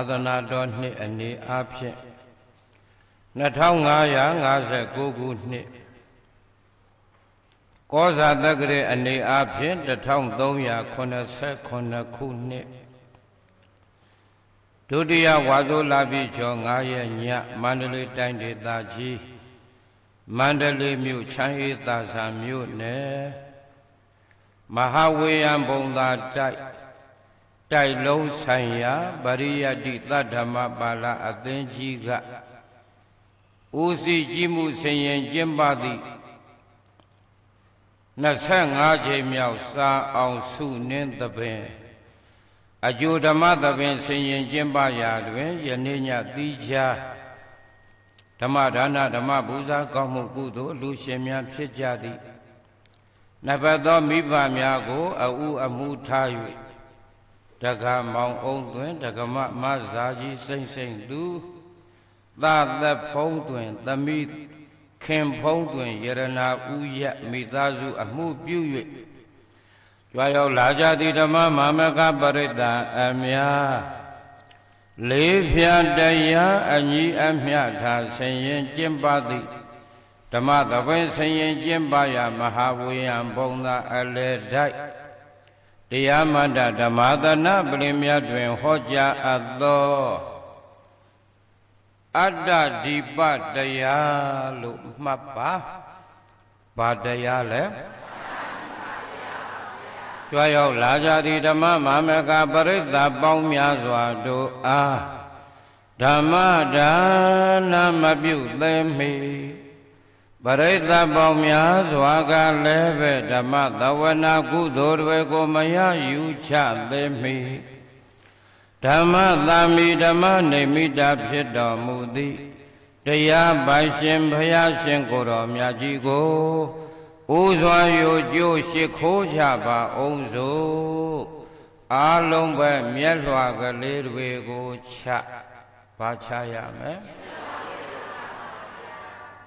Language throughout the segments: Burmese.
သာသနာတော်နှစ်အနေအားဖြင့်2559ခုနှစ်ကောဇာတက္ကရာအနေအားဖြင့်1389ခုနှစ်ဒုတိယဝါဆိုလာပြီကျော်9ရက်ညမန္တလေးတိုင်းဒေသကြီးမန္တလေးမြို့ချမ်းအေးသာဆာမြို့နယ်မဟာဝေယံဘုံသာတိုက် တိုက်လုံးဆိုင်ရာပရိယတ္တိသတ္ဓမ္မပါဠအသင်းကြီးကဦးစီးကြီးမှုဆင်ရင်ကျင်းပသည့်25ချိန်မြောက်စာအောင်စုနှင်းသဘင်အကျိုးဓမ္မသဘင်ဆင်ရင်ကျင်းပရာတွင်ယနေ့ညတိချာဓမ္မဒါနဓမ္မပူဇာကောင်းမှုကုသိုလ်လူရှင်များဖြစ်ကြသည်နဘသောမိဘများကိုအဥအမှုထား၍ တက္ကမောင်အောင်တွင်တက္ကမမဇာကြီးစိမ့်စိမ့်သူသာသက်ဖုံးတွင်သမိခင်ဖုံးတွင်ယရနာဥယမိသားစုအမှုပြု၍ကြွားရောက်လာကြသည့်ဓမ္မမာမကပရိသတ်အများလေးဖြာတရားအညီအမျှထားဆင်ရင်ကျင့်ပါသည်ဓမ္မသဘင်ဆင်ရင်ကျင့်ပါရမဟာဝေယံဘုံသာအလေတိုက် တရားမန္တဓမ္မသနာပလင်မြတ်တွင်ဟောကြားအပ်သောအတ္တဒီပတရားလို့မှတ်ပါဘာတရားလဲကြွားရောက်လာကြသည့်ဓမ္မမာမကပရိသတ်ပေါင်းများစွာတို့အားဓမ္မဒါနမပြုသေးမီ ပရိသတ်ပေါင်းများစွာကလည်းပဲဓမ္မသဝနာကုသိုလ်တွေကိုမရယူချသေးမီဓမ္မသာမီဓမ္မနေမိတာဖြစ်တော်မူသည်တရားပိုင်ရှင်ဘုရားရှင်ကိုယ်တော်မြတ်ကြီးကိုဥစွာယိုကျိုးရှိခိုးကြပါအောင်စို့အာလုံးပဲမျက်လွှာကလေးတွေကိုချဘာချရမလဲ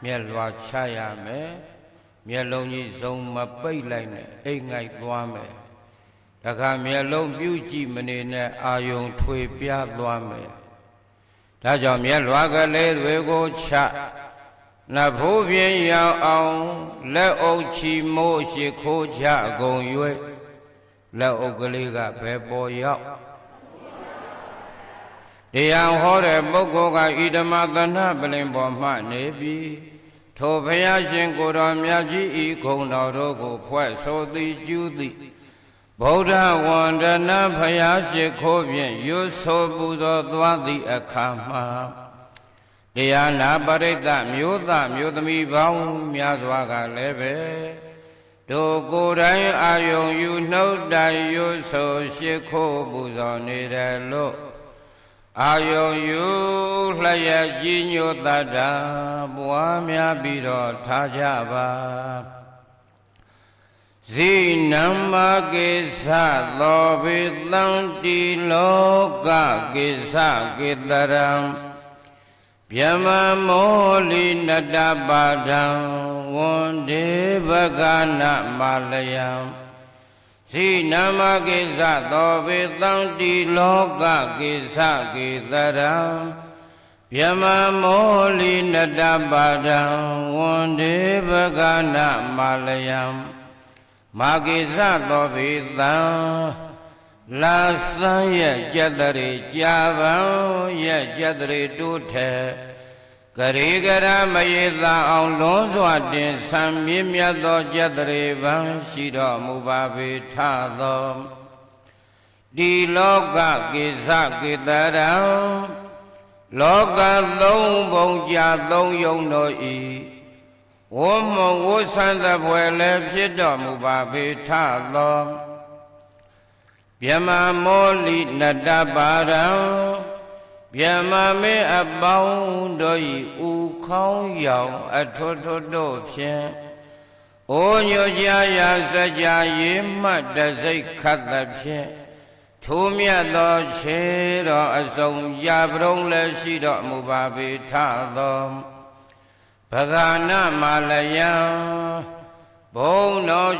မျက်လွှာချရမယ်မျက်လုံးကြီးစုံမပိတ်လိုက်နဲ့အိတ်ငိုက်သွားမယ်တခါမျက်လုံးပြုကြည့်မနေနဲ့အာယုံထွေပြားသွားမယ်ဒါကြောင့်မျက်လွှာကလေးတွေကိုချနဖိုးပြင်းရောင်အောင်လက်အုပ်ချီမိုးရှိခိုးချကုန်၍လက်အုပ်ကလေးကဘယ်ပေါ်ရောက်တရားဟောတဲ့ပုဂ္ဂိုလ်ကဣဒမသနပလင်ပေါ်မှနေပြီး ထိုဘုရားရှင်ကိုယ်တော်မြတ်ကြီးဤခုံတော်တို့ကို ဖွဲ့ဆိုသည်ကျူးသည်ဗုဒ္ဓဝန္ဒနာဘုရားရှိခိုးဖြင့်ရွဆိုပူဇော်သွားသည့်အခါမှာတရားနာပရိသတ်မျိုးသားမျိုးသမီးပေါင်းများစွာကလည်းပဲတို့ကိုယ်တိုင်အာယုံယူနှုတ်တိုင်ရွဆိုရှိခိုးပူဇော်နေတယ်လို့ အာယုံယူလျက်ကြီးညိုတတ်တာပွားများပြီးတော့ထားကြပါဇိနမ္မာကိစ္စသောဘိတံတိလောကကိစ္စကိတရံဗျမမောလိနတပါဒံဝန္ဒေဘဂနာမလယံ ဇိနမကိစ္စသောဘေတံတိလောကကိစ္စကိတရံဗျမမောလိနတပါဒံဝန္ဒေဘဂနာမလယံမာကိစ္စသောဘေတံလာစမ်းရဲ့ကြက်တရေကြာပံရဲ့ကြက်တရေတိုးထဲ ကရေကရမယေသာအောင်လွန်စွာတင်ဆံမြင့်မြတ်သောကြက်တရေပံရှိတော်မူပါပေထသောဒီလောကကိစ္စကိတရံလောကသုံးပုံကြာသုံးယုံတို့ဤဝမဝဆန္တဘွယ်လည်းဖြစ်တော်မူပါပေထသောဗျမမောလိနတပါရံ ဗျမမေအပေါင်းတို့ဤဥခေါင်းရောင်အထွတ်ထွတ်တို့ဖြင့်အိုညွကြရာစကြရေမှတ်တစိတ်ခတ်သဖြင့်ထိုမြတ်သောခြေတော်အစုံရပရုံးလည်းရှိတော်မူပါပေထသောဗဂာနမလယံဘုံတော်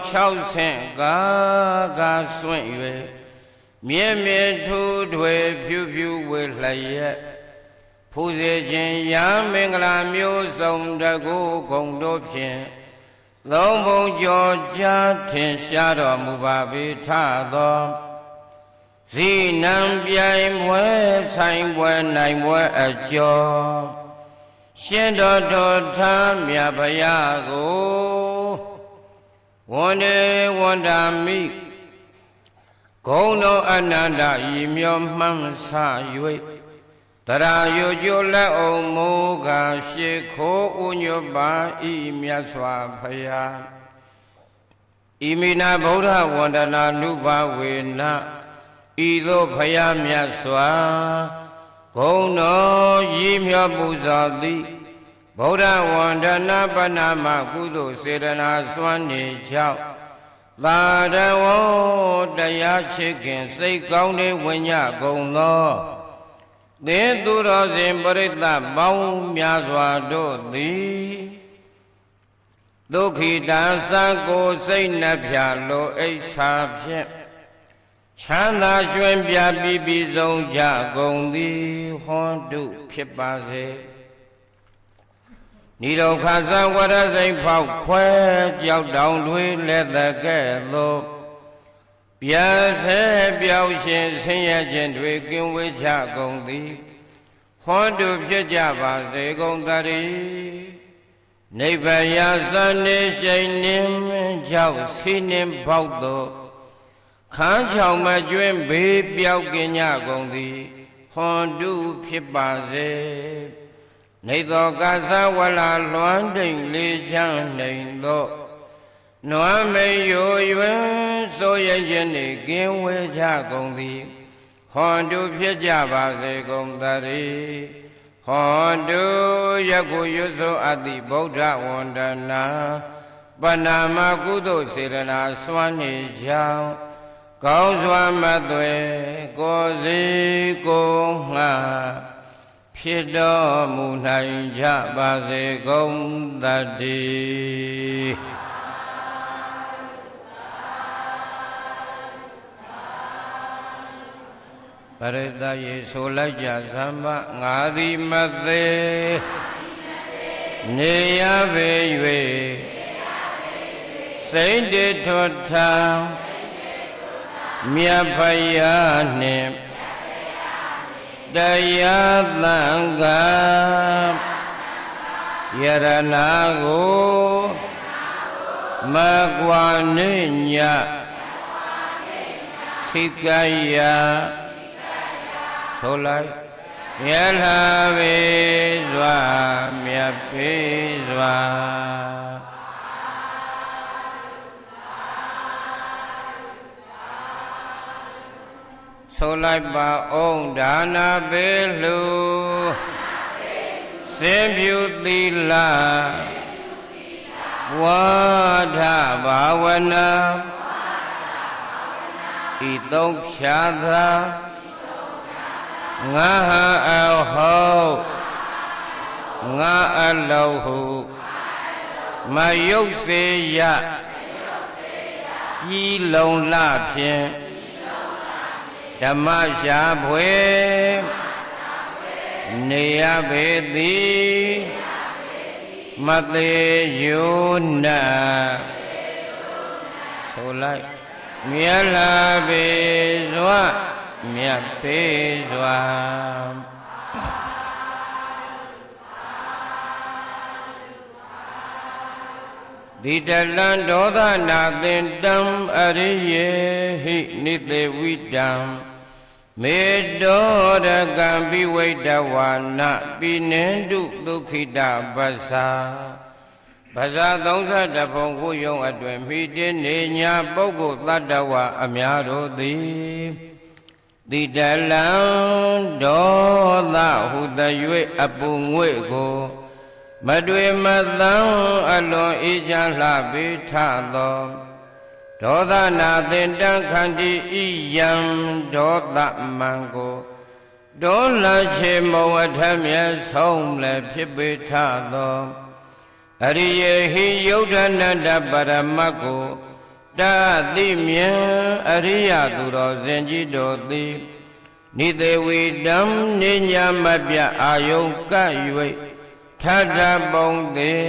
60ကာကာဆွင့်၍ မြဲမြဲထူးထွေဖြူဖြူဝေလျက်ဖူစေခြင်းရာမင်္ဂလာမျိုးစုံတကူဂုံတို့ဖြင့်သုံးဘုံကြောကြားထင်ရှားတော်မူပါပေထသောဇိနံပြိုင်ပွဲဆိုင်ပွဲနိုင်ပွဲအကျော်ရှင်တော်တော်ထားမြတ်ဗျာကိုဝန္ဒေဝန္တာမိ ဂုံတော်အနန္တဤမြောမှန်းဆ၍တရာယုကျိုလက်အောင်မူကားရှိခိုးဥညွတ်ပါဤမြတ်စွာဘုရားဣမိနာဗုဒ္ဓဝန္ဒနာနုဘဝေနဤသို့ဘုရားမြတ်စွာဂုံတော်ရည်မြောပူဇော်သည်ဗုဒ္ဓဝန္ဒနာပနာမကုသိုလ်စေတနာစွမ်းနေကြောင့် သာရဝောတရားချစ်ခင်စိတ်ကောင်းတဲ့ဝိညာကုန်သောသင်သူတော်စဉ်ပရိသတ်ပေါင်းများစွာတို့သည်ဒုက္ခိတာသံကိုစိတ်နှဖျာလိုအိဋ္ဌာဖြင့်ချမ်းသာကျွင်ပြပြီးပြီးဆုံးကြကုန်သည်ဟွန်တုဖြစ်ပါစေ ဤတော့ခါသဝရစိတ်ဖောက်ခွဲကြောက်တောင်တွေလက်သကဲ့သို့ပြဆဲပြောင်းရှင်ဆင်းရဲခြင်းတွေကင်းဝေးချကုန်သည်ဟောတုဖြစ်ကြပါစေကုန်တည်းနိဗ္ဗာန်ရာဇန်နေရှိန်နှင်းကြောက်စီနှင်းပေါက်သောခန်းချောင်မကျွင်းဘေးပြောက်ကင်းကြကုန်သည်ဟွန်တုဖြစ်ပါစေ နေသောကသဝလာလွမ်းတိမ်လေးချမ်းနိုင်သောနွမ်းမေယိုယွန်းဆိုရခြင်းနှင့်ကင်းဝဲကြကုန်သည်ဟွန်တုဖြစ်ကြပါစေကုန်တည်းဟွန်တုယခုရွတ်ဆိုအပ်သည့်ဗုဒ္ဓဝန္ဒနာပဏာမကုသိုလ်စေရနာစွမ်းနေကြောင်းကောင်းစွာမသွေကိုစီကိုငှ ဖြစ်တော်မူနိုင်ကြပါစေကုန်သတည်းပရိသတ်ရေဆိုလိုက်ကြသမ္မငါသည်မသေးနေရပေ၍စိတ်တထွထံမြတ်ဖယားနှင့် တရားသံဃာယရနာကိုမကွာနေညစိကယဆိုလိုက်မြတ်လာပေစွာမြတ်ပေစွာ ဆိုလိုက်ပါအောင်ဒါနာပေလူစင်ပြူသီလဝါဒဘာဝနာဤသုံးဖြာသာငါဟာအဟုတ်ငါအလောဟုမယုတ်စေရကြီးလုံလဖြင့် ဓမ္မရှာဖွေနေရပေသည်မသေးယုနာဆိုလိုက်မြတ်လာပေစွာမြတ်ပေစွာ ဒီတလံဒေါသနာသင်တံအရိယေဟိနိသေဝိတံမေတောရကံပိဝိတဝါနပိနေတုဒုက္ခိတပ္ပစာပဇာ32ဘုံကိုယုံအတွင်မိတင်းနေညာပုဂ္ဂိုလ်တ attva အများတို့သည်တိတလံဒေါသဟုတ၍အပူငွေ့ကို မတွေ့မသံအလွန်အေးချမ်းလှပေထသောဒေါသနာသင်တံခန္တီဤယံဒေါသမံကိုဒေါလချေမုံအထမြတ်ဆုံးလည်းဖြစ်ပေထသောအရိယေဟိယုဒ္ဓနန္တပရမတ်ကိုတတိမြံအရိယသူတော်စင်ကြီးတို့သည်နိသေဝိတံနိညာမပြအာယုက၍ ထထပုံသေး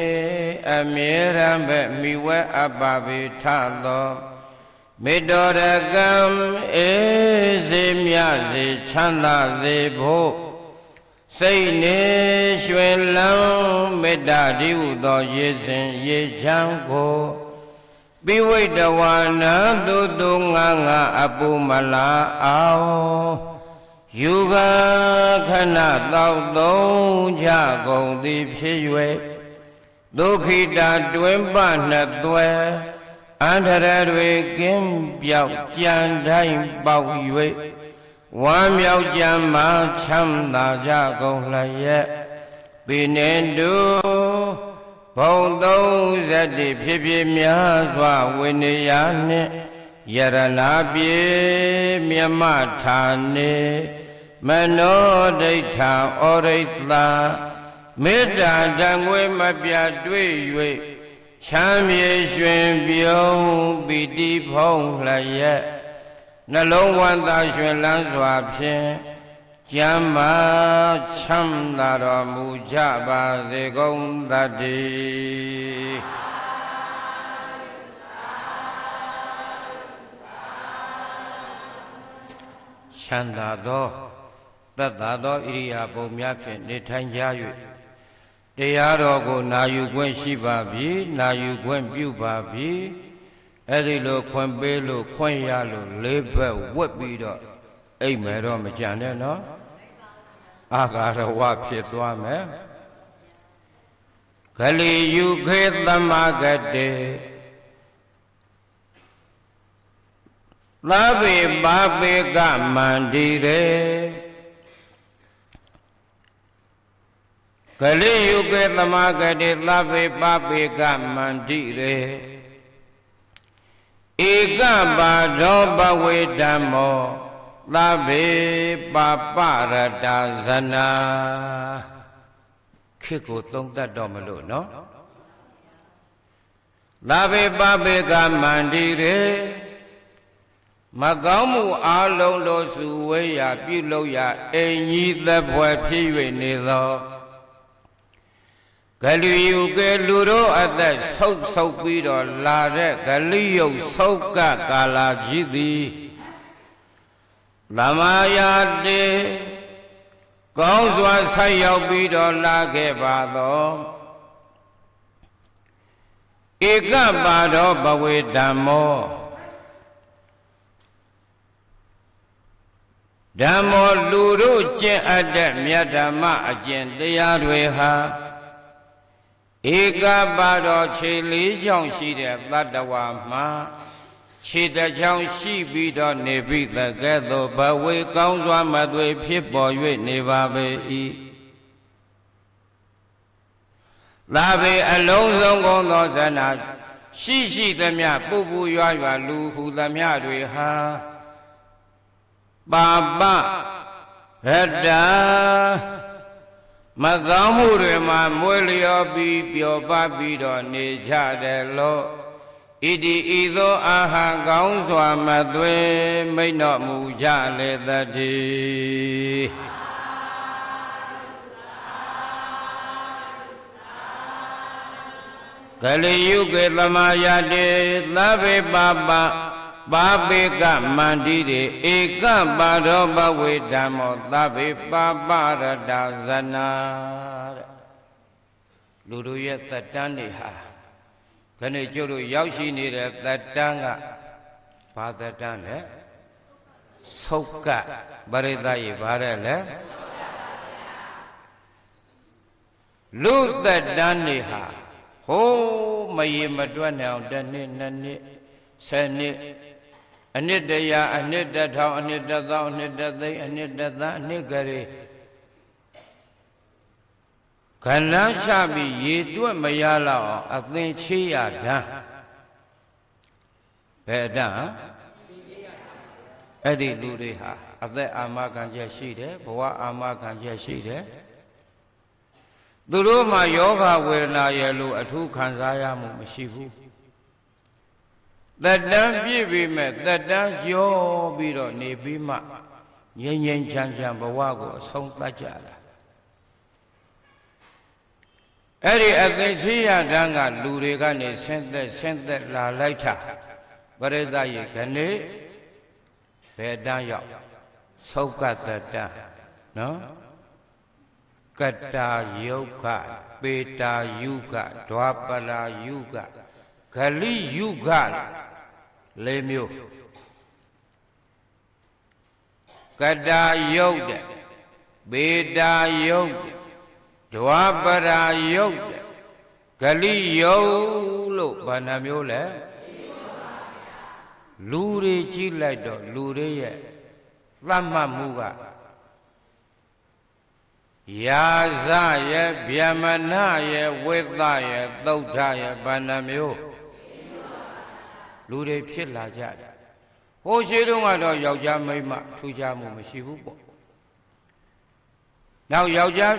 အမြဲတမ်းပဲမိဝဲအပ္ပဗေထသောမေတ္တောရကံအေစေမြစေချမ်းသာစေဖို့စိတ်နေရွှင်လန်းမေတ္တာဒီဟုသောရေစဉ်ရေချမ်းကိုပိဝိတဝါနာတုတုငါငါအပူမလာအောင် ယူကခဏတောက်သုံးကြကုန်သည်ဖြစ်၍ဒုက္ခိတာတွင်ပနှစ်သွဲအန္တရာယ်တွေကင်းပြောက်ကြံတိုင်းပေါက်၍ဝမ်းမြောက်ကြံမှချမ်းသာကြကုန်လျက်ပိနေတုဘုံ30ဖြစ်ဖြစ်များစွာဝိနည်းနှင့်ယရနာပြေမြမဌာနေ မနောဒိဋ္ဌံဩရိတ္တမေတ္တာတံငွေမပြတွေ့၍ချမ်းမြေရွှင်ပြုံးပီတိဖုံးလျက်နှလုံးဝမ်းသာရွှင်လန်းစွာဖြင့်ကျမ်းမာချမ်းသာတော်မူကြပါစေကုန်သတည်းချမ်းသာသော သက်သာသောဣရိယာပုံများဖြင့်နေထိုင်ကြ၍တရားတော်ကိုနာယူခွင့်ရှိပါပြီနာယူခွင့်ပြုပါပြီအဲ့ဒီလိုခွင့်ပေးလို့ခွင့်ရလို့လေးဘက်ဝက်ပြီးတော့အိမ်မယ်တော့မကြံနဲ့နော်အာဃာရဝဖြစ်သွားမယ်ဂလိယုခေသမဂတေသဗ္ဗေပါပေကမန္တိရေ လိယုကေသမဂတေသဗ္ဗေပပေကမန္တိရေဧကပါဒောဘဝေဓမ္မောသဗ္ဗေပပရတဇနာခေကိုသုံးတတ်တော့မလို့နော်သဗ္ဗေပပေကမန္တိရေမကောင်းမှုအလုံးတို့စုဝေးရာပြုလုပ်ရာအိမ်ကြီးသက်ဖွယ်ဖြစ်၍နေသော ဂလူယူကဲလူတို့အသက်ဆုပ်ဆုပ်ပြီးတော့လာတဲ့ဂလိယုတ်ဆုပ်ကကာလာကြီးသည်လမယာတေကောင်းစွာဆက်ရောက်ပြီးတော့လာခဲ့ပါသောဧကပါတော်ဘဝေဓမ္မောဓမ္မောလူတို့ကျင့်အပ်တဲ့မြတ်ဓမ္မအကျင့်တရားတွေဟာ ဧကပါတော်ခြေလေးချောင်းရှိတဲ့တတ္တဝါမှာခြေတစ်ချောင်းရှိပြီးတော့နေပြီတကဲ့သို့ဘဝေကောင်းစွာမသွေဖြစ်ပေါ်၍နေပါပေ၏လာပေအလုံးစုံကုန်သောဇနာရှိရှိသမျှပူပူရွာရွာလူဟုသမျှတွေဟာပါပရတ္တာ မကောင်းမှုတွေမှာမွေလျော်ပြီးပျော်ပါပြီးတော့နေကြတယ်လို့ဣတိဤသို့အာဟံကောင်းစွာမသွေမိတ်တော်မူကြလေတည်းကလိယုကေသမာယတေသဗ္ဗေပါပ ပါပေကမန္တိရေဧကပါရောဘဝေဓမ္မောသဗ္ဗေပါပရတဇနာတဲ့လူတို့ရဲ့သက်တမ်းတွေဟာခဏကျုပ်တို့ရောက်ရှိနေတဲ့သက်တမ်းကဘာသက်တမ်းလဲဆုတ်ကပရိသတ်ရေဘာတဲ့လဲလူသက်တမ်းတွေဟာဟိုးမရေမတွက်နိုင်အောင်တစ်နှစ်နှစ်နှစ်ဆယ်နှစ် အနှစ်တရာအနှစ်တထောင်အနှစ်တသောအနှစ်တသိန်းအနှစ်တသန်းအနှစ်ကလေးခဏချပြီးရေတွက်မရလောက်အောင်အသင်ချေးရဓာဘယ်ဓာအဲ့ဒီလူတွေဟာအသက်အာမခံချက်ရှိတယ်ဘဝအာမခံချက်ရှိတယ်သူတို့မှာယောဂဝေဒနာရဲ့လို့အထူးခံစားရမှုမရှိဘူး သက်တမ်းပြည့်ပြီမဲ့သက်တမ်းကျော်ပြီးတော့နေပြီးမှငြိမ်ငြိမ်ချမ်းချမ်းဘဝကိုအဆုံးသတ်ကြတာအဲ့ဒီအသိချရတန်းကလူတွေကနေဆင်းသက်ဆင်းသက်လာလိုက်တာပရိသတ်ရေခဏိဘယ်တန်းရောက်သုတ်ကတတန်းနော်ကတ္တာယုတ်ခပေတာယုကဒွာပလာယုကဂလိယုက လေးမျိုးကတ္တာယုတ်တဲ့ပေတာယုတ်တဲ့ဒွာပရာယုတ်တဲ့ဂလိယုတ်လို့ဘာနှမျိုးလဲလူတွေကြည့်လိုက်တော့လူတွေရဲ့သတ်မှတ်မှုကယာဇရဲ့ဗျမနရဲ့ဝိသရဲ့သုတ်ထရဲ့ဘာနှမျိုး လူတွေဖြစ်လာကြတယ်ဟိုရှိတုန်းကတော့ယောက်ျားမိန်းမထူးခြားမှုမရှိဘူးပေါ့နောက်ယောက်ျား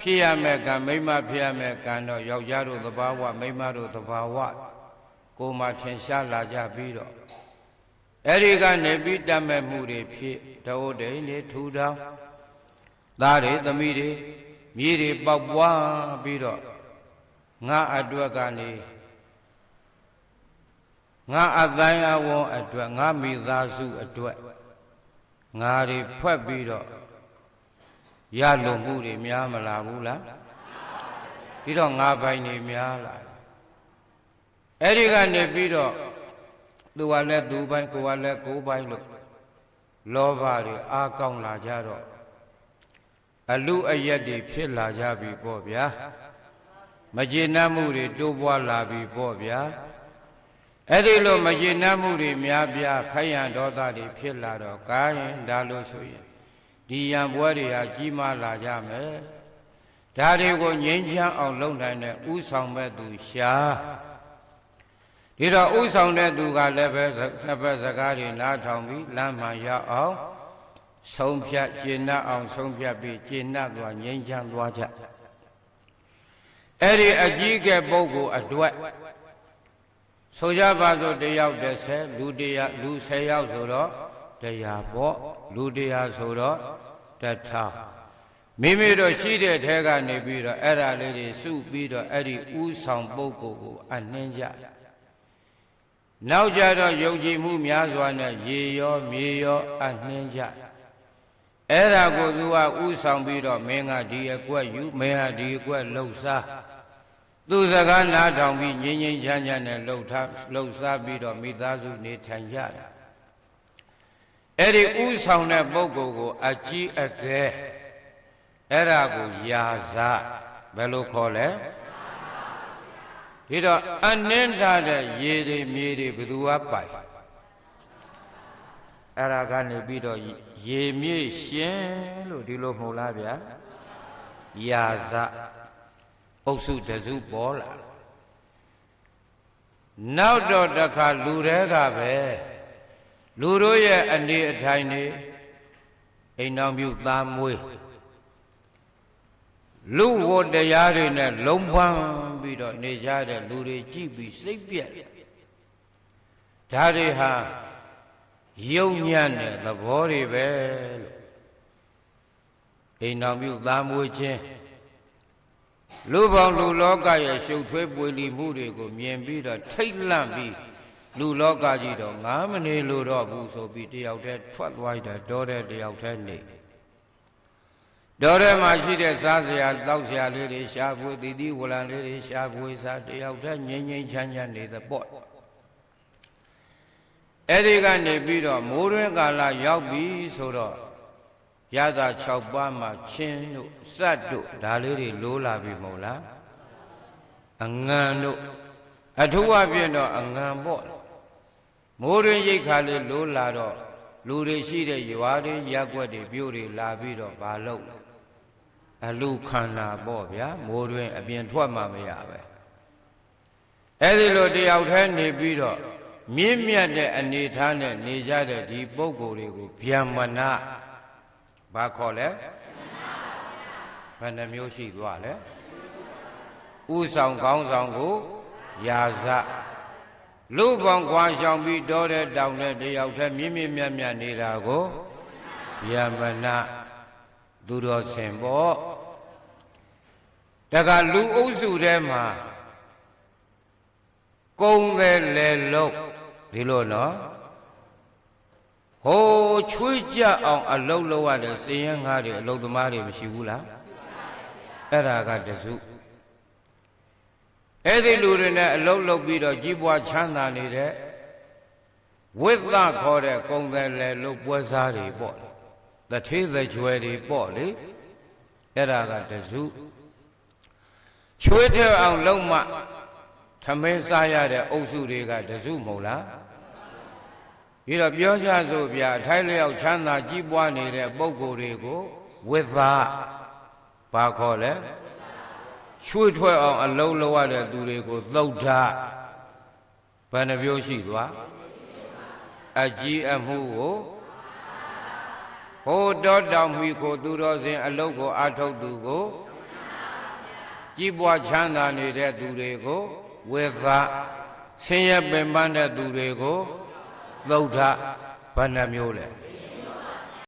ဖြစ်ရမယ်ကံမိန်းမဖြစ်ရမယ်ကံတော့ယောက်ျားတို့သဘာဝမိန်းမတို့သဘာဝကိုယ်မှထင်ရှားလာကြပြီးတော့အဲ့ဒီကနေပြီးတတ်မဲ့မှုတွေဖြစ်တဝဒိန်တွေထူထောင်သားတွေသမီးတွေမြေတွေပေါက်ပွားပြီးတော့ငါအတွက်ကနေ ငါအတိုင်းအဝန်းအတွက်ငါမိသားစုအတွက်ငါတွေဖွက်ပြီးတော့ရလုံမှုတွေများမလာဘူးလားပြီးတော့ငါပိုင်နေများလာအဲ့ဒီကနေပြီးတော့သူကလည်းသူပိုင်ကိုကလည်းကိုပိုင်လို့လောဘတွေအားကောင်းလာကြတော့အလူအယက်တွေဖြစ်လာကြပြီပေါ့ဗျာမကျေနပ်မှုတွေတိုးပွားလာပြီပေါ့ဗျာ အဲ့ဒီလိုမကျေနပ်မှုတွေများပြားခိုင်းရန်ဒေါသတွေဖြစ်လာတော့ကာရင်ဒါလို့ဆိုရင်ဒီရံပွဲတွေဟာကြီးမားလာကြမယ်ဒါတွေကိုငြိမ်းချမ်းအောင်လုပ်နိုင်တဲ့ဥဆောင်မဲ့သူရှာဒီတော့ဥဆောင်တဲ့သူကလည်းပဲနှစ်ဘက်စကားတွေနားထောင်ပြီးလမ်းမှရောက်အောင်ဆုံးဖြတ်ကျင့်납အောင်ဆုံးဖြတ်ပြီးကျင့်납သွားငြိမ်းချမ်းသွားကြအဲ့ဒီအကြီးကဲပုဂ္ဂိုလ်အတွက် ဆိုကြပါစို့တယောက်30လူတရားလူ10ယောက်ဆိုတော့တရားပေါ့လူတရားဆိုတော့တထာမိမိတို့ရှိတဲ့ထဲကနေပြီးတော့အဲ့ဒါလေးတွေစုပြီးတော့အဲ့ဒီဥဆောင်ပုဂ္ဂိုလ်ကိုအနှင်းကြနောက်ကြတော့ယုံကြည်မှုများစွာနဲ့ရေရောမြေရောအနှင်းကြအဲ့ဒါကိုသူကဥဆောင်ပြီးတော့မင်းကဒီအကွက်ယူမင်းဟာဒီအကွက်လှုပ်ရှား သူစကားနားထောင်ပြီးငြိမ်ငြိမ်ချမ်းချမ်းနဲ့လှုပ်ထားလှုပ်ရှားပြီးတော့မိသားစုနေထိုင်ကြတာအဲ့ဒီဥဆောင်တဲ့ပုဂ္ဂိုလ်ကို အကြီးအကဲအဲ့ဒါကိုယာဇဘယ်လိုခေါ်လဲဒီတော့အနှင်းထားတဲ့ရေတွေမြေတွေဘယ်သူကပိုင်အဲ့ဒါကနေပြီးတော့ရေမြေရှင်လို့ဒီလိုမဟုတ်လားဗျာယာဇ အုပ်စုတစုပေါ်လာနောက်တော့တစ်ခါလူတွေကပဲလူတို့ရဲ့အနေအထိုင်နေအိမ်တော်မြူသားမွေးလူဝတ်တရားတွေနဲ့လုံးပန်းပြီးတော့နေကြတဲ့လူတွေကြည့်ပြီးစိတ်ပြက်ဒါတွေဟာယုံညံ့တဲ့သဘောတွေပဲလို့အိမ်တော်မြူသားမွေးခြင်း လူပေါင်းလူလောကရဲ့ရှုပ်ထွေးပွေလီမှုတွေကိုမြင်ပြီးတော့ထိတ်လန့်ပြီးလူလောကကြီးတော့ငါမနေလို့တော့ဘူးဆိုပြီးတယောက်တည်းထွက်သွားတယ်တော်တဲ့တယောက်တည်းနေတော်ထဲမှာရှိတဲ့စားစရာတောက်စရာလေးတွေရှားပွေတည်တည်ဝလံလေးတွေရှားပွေစားတယောက်တည်းငြိမ်ငြိမ်ချမ်းချမ်းနေတဲ့ပေါ့အဲ့ဒီကနေပြီးတော့မိုးတွင်းကာလရောက်ပြီဆိုတော့ ရတာ6ပါးမှာချင်းတို့စတ်တို့ဒါလေးတွေလိုးလာပြီမဟုတ်လားအငံတို့အထူးအပြင်တော့အငံပေါ့မိုးတွင်ရိတ်ခါလေးလိုးလာတော့လူတွေရှိတဲ့ရွာတွေရက်ွက်တွေပြို့တွေလာပြီးတော့ဘာလုပ်လဲအလူခန္ဓာပေါ့ဗျာမိုးတွင်အပြင်ထွက်မှမရပဲအဲ့ဒီလိုတယောက်တည်းနေပြီးတော့မြင့်မြတ်တဲ့အနေထားနဲ့နေကြတဲ့ဒီပုံကိုယ်တွေကိုဗျမ္မနာ ဘာခေါ်လဲဘယ်နှမျိုးရှိသွားလဲဥဆောင်ကောင်းဆောင်ကိုယာဇလူပေါင်းခွာရှောင်ပြီးတော့တဲ့တောင်တဲ့တယောက်တည်းမြင့်မြင့်မြတ်မြတ်နေတာကိုယမနာသူတော်စင်ပေါ့တကလူအုပ်စုထဲမှာကုံတယ်လေလို့ဒီလိုနော် ဟိုးချွေးကြအောင်အလုတ်လောက်ရတဲ့စည်ရင်ငါးတွေအလုတ်သမားတွေမရှိဘူးလားအဲ့ဒါကတစုအဲ့ဒီလူတွေနဲ့အလုတ်လုတ်ပြီးတော့ကြီးပွားချမ်းသာနေတဲ့ဝိသခေါ်တဲ့ကုံတယ်လေလို့ပွဲစားတွေပေါ့လေတထေးသကြွယ်တွေပေါ့လေအဲ့ဒါကတစုချွေးထဲအောင်လုံးမထမင်းစားရတဲ့အုပ်စုတွေကတစုမဟုတ်လား ပြီးတော့ပြောကြစို့ဗျာထိုင်းလျောက်ချမ်းသာကြီးပွားနေတဲ့ပုံကိုယ်တွေကိုဝိသဘာခေါ်လဲချွေးထွက်အောင်အလုံးလုံးရတဲ့သူတွေကိုသုတ်ဓာဘယ်နှပြောရှိသွားအကြီးအမှုကိုဟိုတောတောင်မီကိုသူတော်စင်အလုတ်ကိုအာထုတ်သူကိုကြီးပွားချမ်းသာနေတဲ့သူတွေကိုဝေသဆင်းရဲပင်ပန်းတဲ့သူတွေကို သုဒ္ဓဘယ်နှမျိုးလဲ